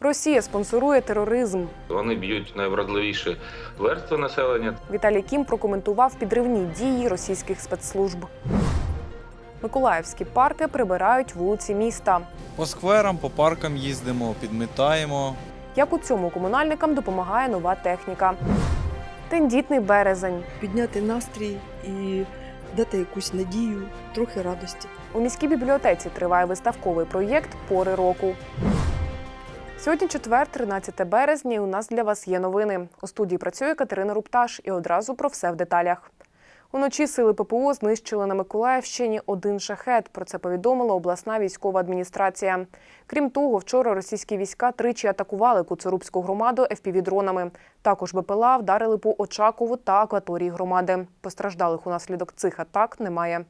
Росія спонсорує тероризм. Вони б'ють найвразливіші верстви населення. Віталій Кім прокоментував підривні дії російських спецслужб. Миколаївські парки прибирають вулиці міста. По скверам, по паркам їздимо, підмітаємо. Як у цьому комунальникам допомагає нова техніка. Тендітний березень. підняти настрій і дати якусь надію, трохи радості. У міській бібліотеці триває виставковий проєкт Пори року. Сьогодні четвер, 13 березня. і У нас для вас є новини. У студії працює Катерина Рупташ і одразу про все в деталях. Уночі сили ППО знищили на Миколаївщині один шахет. Про це повідомила обласна військова адміністрація. Крім того, вчора російські війська тричі атакували Куцерубську громаду FPV-дронами. Також БПЛА вдарили по Очакову та акваторії громади. Постраждалих унаслідок цих атак немає.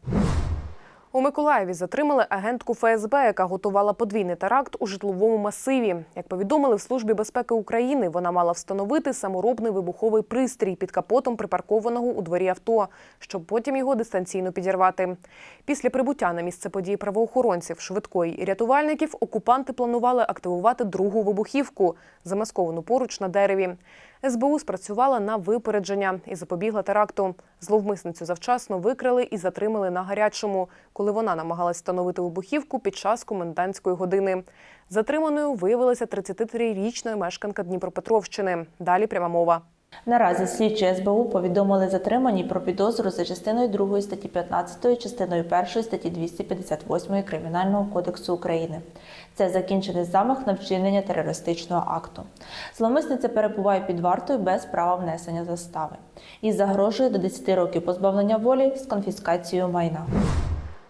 У Миколаєві затримали агентку ФСБ, яка готувала подвійний теракт у житловому масиві. Як повідомили в службі безпеки України, вона мала встановити саморобний вибуховий пристрій під капотом припаркованого у дворі авто, щоб потім його дистанційно підірвати. Після прибуття на місце події правоохоронців, швидкої і рятувальників, окупанти планували активувати другу вибухівку, замасковану поруч на дереві. СБУ спрацювала на випередження і запобігла теракту. Зловмисницю завчасно викрили і затримали на гарячому, коли вона намагалась встановити вибухівку під час комендантської години. Затриманою виявилася 33-річна мешканка Дніпропетровщини. Далі пряма мова. Наразі слідчі СБУ повідомили затримані про підозру за частиною 2 статті 15, частиною 1 статті 258 Кримінального кодексу України. Це закінчений замах на вчинення терористичного акту. Зловмисниця перебуває під вартою без права внесення застави і загрожує до 10 років позбавлення волі з конфіскацією майна.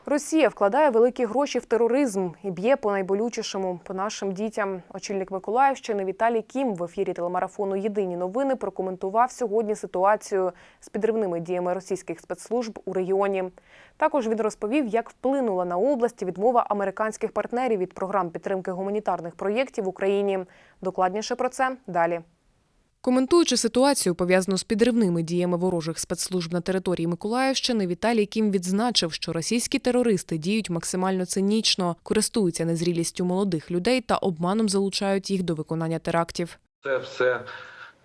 Росія вкладає великі гроші в тероризм і б'є по найболючішому по нашим дітям. Очільник Миколаївщини Віталій Кім в ефірі телемарафону Єдині новини прокоментував сьогодні ситуацію з підривними діями російських спецслужб у регіоні. Також він розповів, як вплинула на області відмова американських партнерів від програм підтримки гуманітарних проєктів в Україні. Докладніше про це далі. Коментуючи ситуацію, пов'язану з підривними діями ворожих спецслужб на території Миколаївщини, Віталій Кім відзначив, що російські терористи діють максимально цинічно, користуються незрілістю молодих людей та обманом залучають їх до виконання терактів. Це все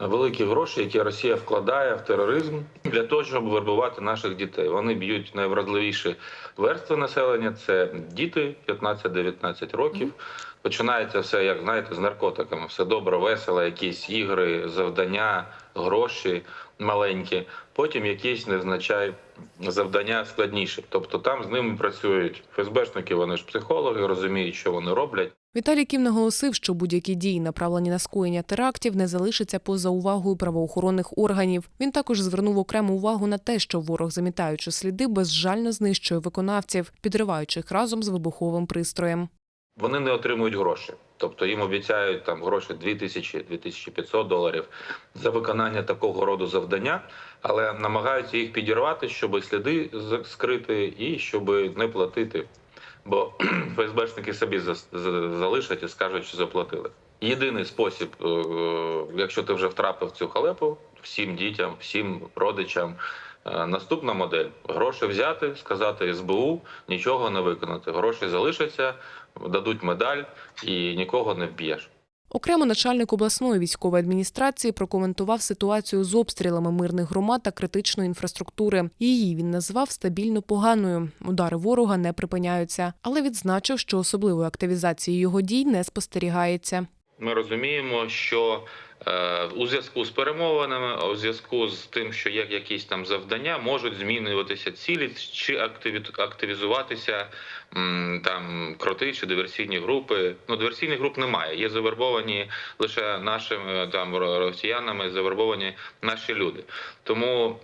великі гроші, які Росія вкладає в тероризм для того, щоб вербувати наших дітей. Вони б'ють найвразливіші верстви населення. Це діти 15-19 років. Починається все, як знаєте, з наркотиками. Все добре, весело, якісь ігри, завдання, гроші маленькі. Потім якісь невзначай завдання складніші. Тобто там з ними працюють ФСБшники, вони ж психологи, розуміють, що вони роблять. Віталій Кім наголосив, що будь-які дії, направлені на скоєння терактів, не залишаться поза увагою правоохоронних органів. Він також звернув окрему увагу на те, що ворог, замітаючи сліди, безжально знищує виконавців, підриваючи їх разом з вибуховим пристроєм. Вони не отримують гроші. Тобто їм обіцяють там гроші 2000-2500 доларів за виконання такого роду завдання, але намагаються їх підірвати, щоб сліди скрити і щоб не платити. Бо ФСБшники собі за- за- залишать і скажуть, що заплатили. Єдиний спосіб, е, якщо ти вже втрапив цю халепу, всім дітям, всім родичам. е, Наступна модель гроші взяти, сказати СБУ, нічого не виконати. Гроші залишаться, дадуть медаль і нікого не вб'єш. Окремо начальник обласної військової адміністрації прокоментував ситуацію з обстрілами мирних громад та критичної інфраструктури. Її він назвав стабільно поганою. Удари ворога не припиняються, але відзначив, що особливої активізації його дій не спостерігається. Ми розуміємо, що е, у зв'язку з перемовинами, у зв'язку з тим, що є якісь там завдання, можуть змінюватися цілі чи активі- активізуватися там кроти чи диверсійні групи. Ну диверсійних груп немає. Є завербовані лише нашими там ро- росіянами, завербовані наші люди. Тому.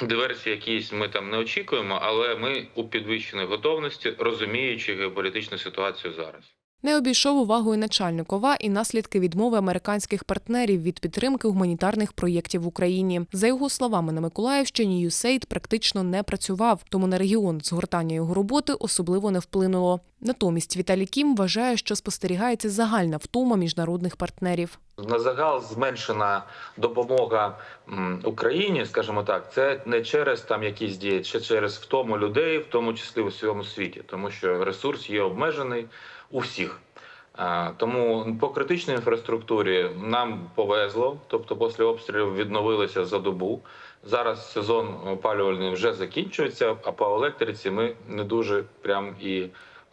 Диверсії якісь ми там не очікуємо, але ми у підвищеній готовності, розуміючи геополітичну ситуацію зараз. Не обійшов увагою начальник ОВА і наслідки відмови американських партнерів від підтримки гуманітарних проєктів в Україні. За його словами, на Миколаївщині USAID практично не працював, тому на регіон згортання його роботи особливо не вплинуло. Натомість Віталій Кім вважає, що спостерігається загальна втома міжнародних партнерів. На загал зменшена допомога Україні, скажімо так, це не через там якісь дії, чи через втому людей, в тому числі у всьому світі, тому що ресурс є обмежений у всіх. Тому по критичній інфраструктурі нам повезло, тобто після обстрілів відновилися за добу. Зараз сезон опалювальний вже закінчується, а по електриці ми не дуже прям і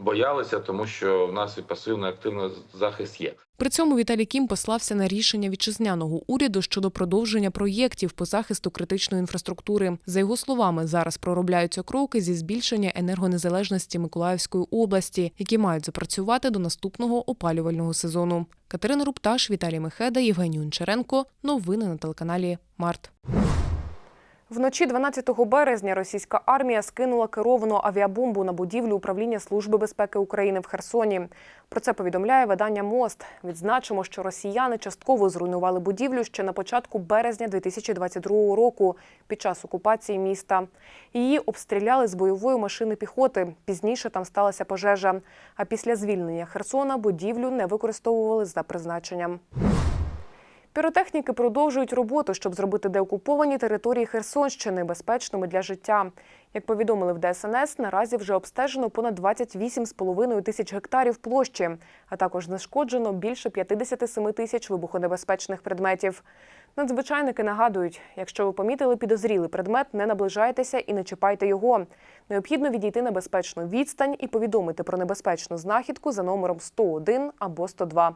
боялися, тому що в нас і пасивно активний захист є. При цьому Віталій Кім послався на рішення вітчизняного уряду щодо продовження проєктів по захисту критичної інфраструктури. За його словами, зараз проробляються кроки зі збільшення енергонезалежності Миколаївської області, які мають запрацювати до наступного опалювального сезону. Катерина Рупташ, Віталій Мехеда, Євгеній Унчаренко. Новини на телеканалі Март. Вночі 12 березня російська армія скинула керовану авіабомбу на будівлю управління Служби безпеки України в Херсоні. Про це повідомляє видання Мост. Відзначимо, що росіяни частково зруйнували будівлю ще на початку березня 2022 року під час окупації міста. Її обстріляли з бойової машини піхоти. Пізніше там сталася пожежа. А після звільнення Херсона будівлю не використовували за призначенням. Піротехніки продовжують роботу, щоб зробити деокуповані території Херсонщини безпечними для життя. Як повідомили в ДСНС, наразі вже обстежено понад 28,5 тисяч гектарів площі, а також знешкоджено більше 57 тисяч вибухонебезпечних предметів. Надзвичайники нагадують, якщо ви помітили підозрілий предмет, не наближайтеся і не чіпайте його. Необхідно відійти на безпечну відстань і повідомити про небезпечну знахідку за номером 101 або 102.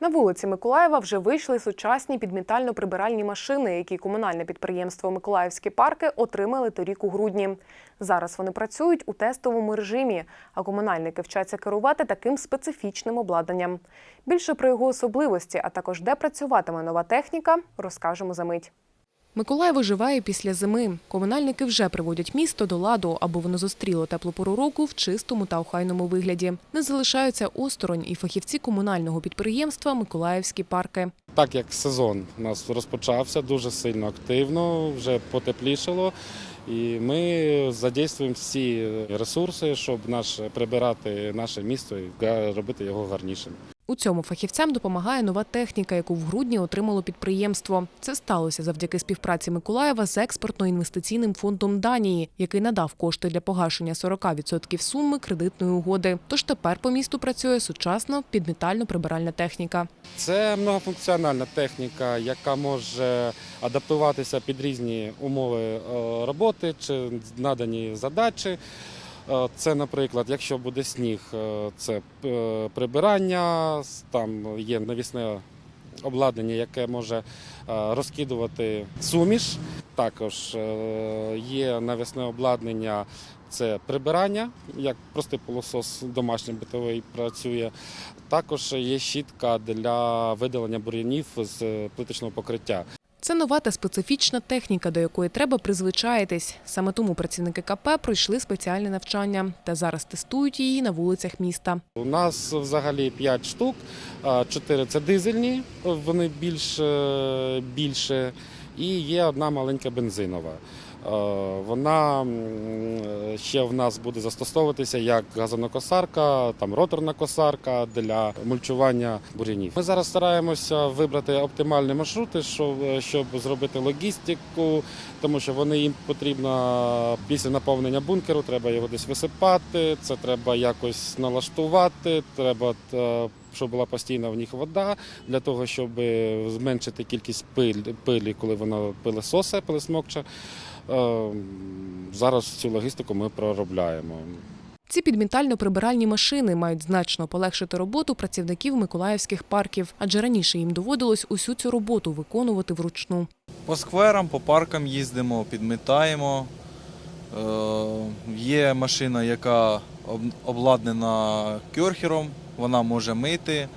На вулиці Миколаєва вже вийшли сучасні підмітально-прибиральні машини, які комунальне підприємство Миколаївські парки отримали торік у грудні. Зараз вони працюють у тестовому режимі, а комунальники вчаться керувати таким специфічним обладнанням. Більше про його особливості, а також де працюватиме нова техніка, розкажемо за мить. Миколаїв оживає після зими. Комунальники вже приводять місто до ладу, аби воно зустріло теплу пору року в чистому та охайному вигляді. Не залишаються осторонь і фахівці комунального підприємства Миколаївські парки. Так як сезон у нас розпочався дуже сильно активно, вже потеплішало. І ми задействуємо всі ресурси, щоб наш прибирати наше місто і робити його гарнішим. У цьому фахівцям допомагає нова техніка, яку в грудні отримало підприємство. Це сталося завдяки співпраці Миколаєва з експортно-інвестиційним фондом Данії, який надав кошти для погашення 40% суми кредитної угоди. Тож тепер по місту працює сучасна підмітально-прибиральна техніка. Це многофункціональна техніка, яка може адаптуватися під різні умови е, роботи чи надані задачі. Е, Це, наприклад, якщо буде сніг, е, це е, прибирання, там є навісне обладнання, яке може розкидувати суміш. Також є навісне обладнання, це прибирання, як простий пилосос домашній битовий працює. Також є щітка для видалення бур'янів з плиточного покриття. Це нова та специфічна техніка, до якої треба призвичаїтись. Саме тому працівники КП пройшли спеціальне навчання та зараз тестують її на вулицях міста. У нас взагалі 5 штук, 4 це дизельні, вони більш більше, і є одна маленька бензинова. Е, Вона ще в нас буде застосовуватися як газонокосарка, там роторна косарка для мульчування бур'янів. Ми зараз стараємося вибрати оптимальні маршрути, щоб, щоб зробити логістику, тому що вони їм потрібно після наповнення бункеру, треба його десь висипати, це треба якось налаштувати, треба. е, Щоб була постійна в них вода для того, щоб зменшити кількість пилі, коли вона пилесосе, пилесмокче. Е, Зараз цю логістику ми проробляємо. Ці підмітально-прибиральні машини мають значно полегшити роботу працівників миколаївських парків, адже раніше їм доводилось усю цю роботу виконувати вручну. По скверам, по паркам їздимо, підмітаємо. Е, Є машина, яка обладнана кьорхером, вона може мити.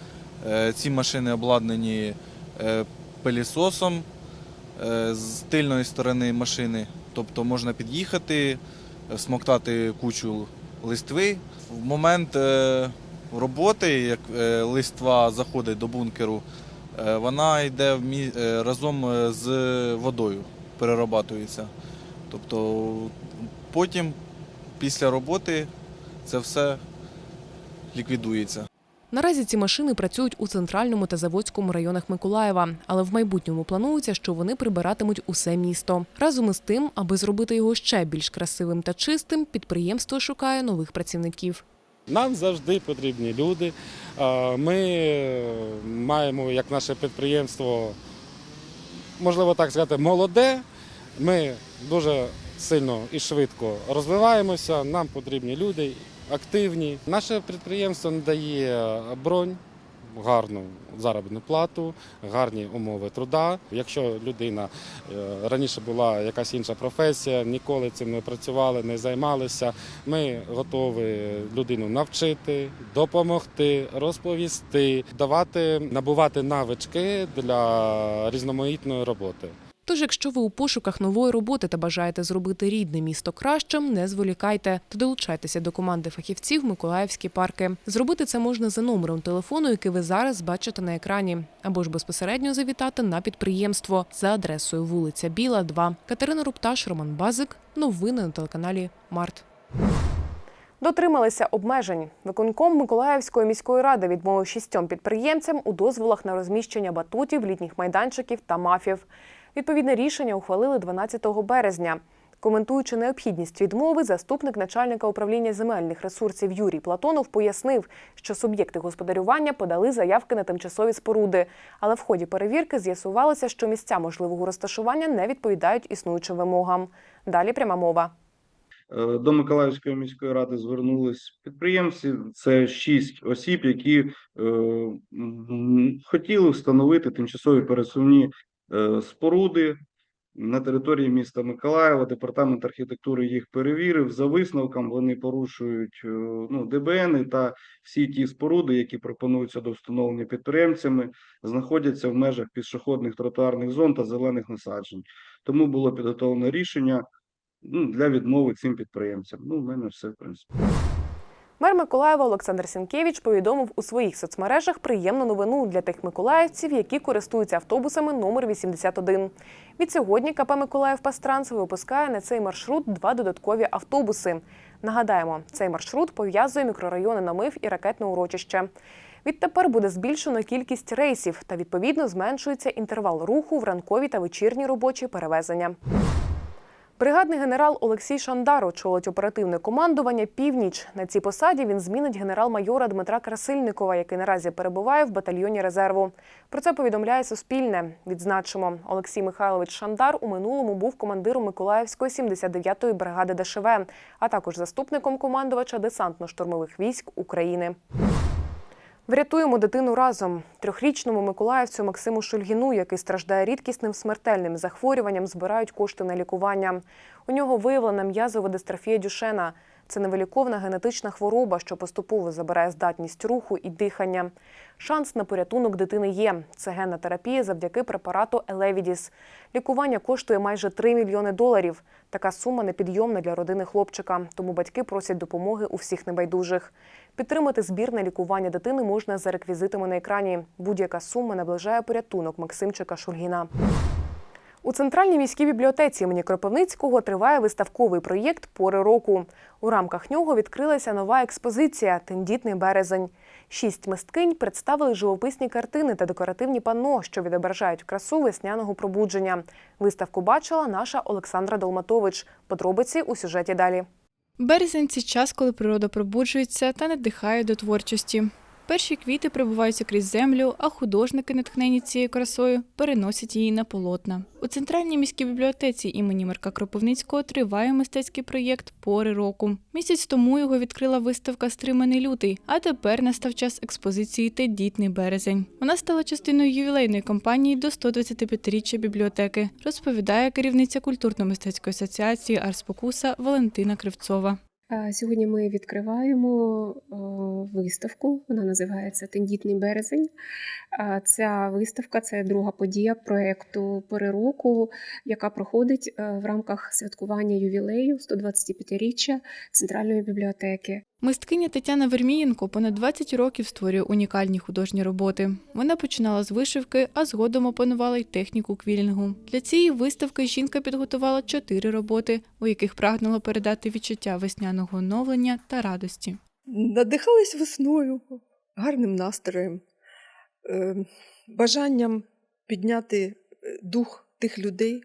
Е, Ці машини обладнані е, пилісосом з тильної сторони машини. Тобто можна під'їхати, е, смоктати кучу листви. В момент е, роботи, як е, листва заходить до бункеру, Е, Вона йде е, разом е, з водою, перерабатується. Тобто потім, після роботи, це все ліквідується. Наразі ці машини працюють у центральному та заводському районах Миколаєва, але в майбутньому планується, що вони прибиратимуть усе місто. Разом із тим, аби зробити його ще більш красивим та чистим, підприємство шукає нових працівників. Нам завжди потрібні люди. Е, Ми маємо як наше підприємство, можливо так сказати, молоде. Ми дуже сильно і швидко розвиваємося. Нам потрібні люди активні. Наше підприємство надає бронь. Гарну заробітну плату, гарні умови труда. Якщо людина е, раніше була якась інша професія, ніколи цим не працювали, не займалися. Ми готові людину навчити, допомогти, розповісти, давати, набувати навички для різноманітної роботи. Тож, якщо ви у пошуках нової роботи та бажаєте зробити рідне місто кращим, не зволікайте та долучайтеся до команди фахівців Миколаївські парки. Зробити це можна за номером телефону, який ви зараз бачите на екрані, або ж безпосередньо завітати на підприємство за адресою вулиця Біла, 2. Катерина Рупташ, Роман Базик. Новини на телеканалі Март. Дотрималися обмежень. Виконком Миколаївської міської ради відмовив шістьом підприємцям у дозволах на розміщення батутів, літніх майданчиків та мафів. Відповідне рішення ухвалили 12 березня. Коментуючи необхідність відмови, заступник начальника управління земельних ресурсів Юрій Платонов пояснив, що суб'єкти господарювання подали заявки на тимчасові споруди, але в ході перевірки з'ясувалося, що місця можливого розташування не відповідають існуючим вимогам. Далі пряма мова. Е, До Миколаївської міської ради звернулись підприємці. Це шість осіб, які е, хотіли встановити тимчасові пересувні споруди на території міста Миколаєва. Департамент архітектури їх перевірив. За висновком вони порушують е, ну, ДБН та всі ті споруди, які пропонуються до встановлення підприємцями, знаходяться в межах пішохідних тротуарних зон та зелених насаджень. Тому було підготовлено рішення ну, для відмови цим підприємцям. Ну, в мене все, в принципі. Мер Миколаєва Олександр Сінкевич повідомив у своїх соцмережах приємну новину для тих миколаївців, які користуються автобусами номер 81. Від сьогодні КП Миколаїв Пастранс випускає на цей маршрут два додаткові автобуси. Нагадаємо, цей маршрут пов'язує мікрорайони Намив і ракетне урочище. Відтепер буде збільшено кількість рейсів та відповідно зменшується інтервал руху в ранкові та вечірні робочі перевезення. Бригадний генерал Олексій Шандар очолить оперативне командування Північ. На цій посаді він змінить генерал-майора Дмитра Красильникова, який наразі перебуває в батальйоні резерву. Про це повідомляє Суспільне. Відзначимо, Олексій Михайлович Шандар у минулому був командиром Миколаївської 79-ї бригади ДШВ, а також заступником командувача десантно-штурмових військ України. Врятуємо дитину разом. Трьохрічному миколаївцю Максиму Шульгіну, який страждає рідкісним смертельним захворюванням, збирають кошти на лікування. У нього виявлена м'язова дистрофія Дюшена. Це невиліковна генетична хвороба, що поступово забирає здатність руху і дихання. Шанс на порятунок дитини є. Це генна терапія завдяки препарату Елевідіс. Лікування коштує майже 3 мільйони доларів. Така сума непідйомна для родини хлопчика, тому батьки просять допомоги у всіх небайдужих. Підтримати збір на лікування дитини можна за реквізитами на екрані. Будь-яка сума наближає порятунок Максимчика Шульгіна. У центральній міській бібліотеці імені Кропивницького триває виставковий проєкт Пори року. У рамках нього відкрилася нова експозиція Тендітний березень. Шість мисткинь представили живописні картини та декоративні панно, що відображають красу весняного пробудження. Виставку бачила наша Олександра Долматович. Подробиці у сюжеті далі. Березень це час, коли природа пробуджується та надихає до творчості. Перші квіти прибуваються крізь землю, а художники, натхнені цією красою, переносять її на полотна. У центральній міській бібліотеці імені Марка Кропивницького триває мистецький проєкт Пори року. Місяць тому його відкрила виставка Стриманий лютий, а тепер настав час експозиції Тендітний березень. Вона стала частиною ювілейної кампанії до 125-річчя бібліотеки, розповідає керівниця культурно-мистецької асоціації Арспокуса Валентина Кривцова. А, Сьогодні ми відкриваємо е, виставку. Вона називається Тендітний березень. Ця виставка це друга подія проєкту «Пори року, яка проходить е, в рамках святкування ювілею 125-річчя Центральної бібліотеки. Мисткиня Тетяна Вермієнко понад 20 років створює унікальні художні роботи. Вона починала з вишивки, а згодом опанувала й техніку квілінгу. Для цієї виставки жінка підготувала чотири роботи, у яких прагнула передати відчуття весняного оновлення та радості. Надихалась весною, гарним настроєм, е, бажанням підняти дух тих людей,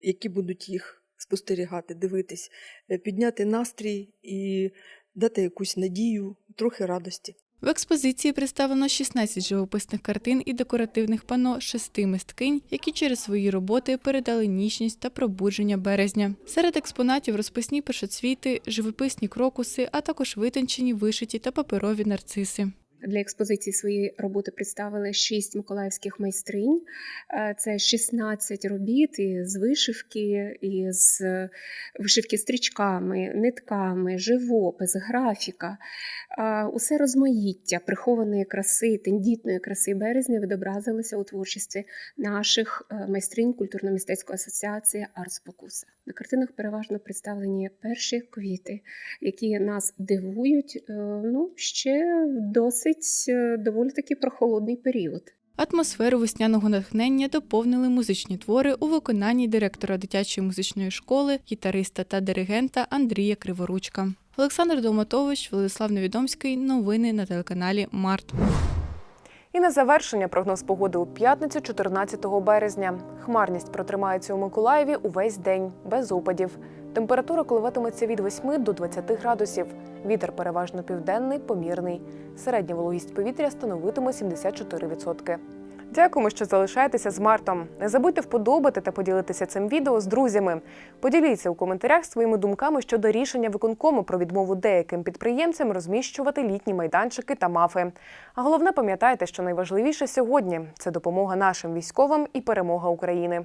які будуть їх спостерігати, дивитись, е, підняти настрій і дати якусь надію, трохи радості. В експозиції представлено 16 живописних картин і декоративних пано шести мисткинь, які через свої роботи передали ніжність та пробудження березня. Серед експонатів розписні першоцвіти, живописні крокуси, а також витончені, вишиті та паперові нарциси. Для експозиції свої роботи представили шість миколаївських майстринь. Е, Це 16 робіт із вишивки, із вишивки стрічками, нитками, живопис, графіка. Е, Усе розмаїття прихованої краси, тендітної краси березня відобразилося у творчості наших е, майстринь культурно-мистецької асоціації Артспокуса. На картинах переважно представлені перші квіти, які нас дивують е, ну, ще досить е, доволі таки прохолодний період. Атмосферу весняного натхнення доповнили музичні твори у виконанні директора дитячої музичної школи, гітариста та диригента Андрія Криворучка. Олександр Долматович, Владислав Невідомський. Новини на телеканалі Март. І на завершення прогноз погоди у п'ятницю, 14 березня. Хмарність протримається у Миколаєві увесь день, без опадів. Температура коливатиметься від 8 до 20 градусів. Вітер переважно південний, помірний. Середня вологість повітря становитиме 74%. Дякуємо, що залишаєтеся з Мартом. Не забудьте вподобати та поділитися цим відео з друзями. Поділіться у коментарях своїми думками щодо рішення виконкому про відмову деяким підприємцям розміщувати літні майданчики та мафи. А головне, пам'ятайте, що найважливіше сьогодні це допомога нашим військовим і перемога України.